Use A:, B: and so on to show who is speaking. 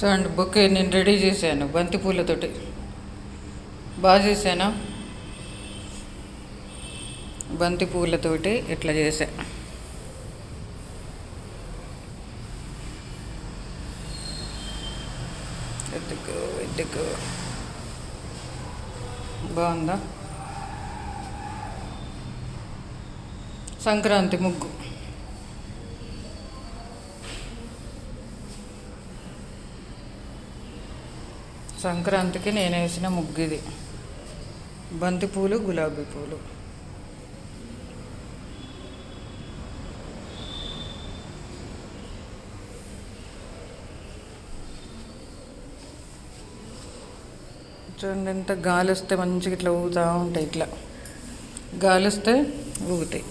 A: చూడండి బొకే నేను రెడీ చేశాను బంతి పూలతోటి. బాగా చేశానా? బంతి పూలతోటి ఇట్లా చేసా ఎద్దుకు ఎద్దుకు బాగుందా? సంక్రాంతి ముగ్గు. సంక్రాంతికి నేను వేసిన ముగ్గు బంతి పూలు గులాబీ పూలు. చూడండి ఎంత గాలి వస్తే మంచిగా ఇట్లా ఊగుతూ ఉంటాయి ఇట్లా. గాలి వస్తే ఊగుతాయి.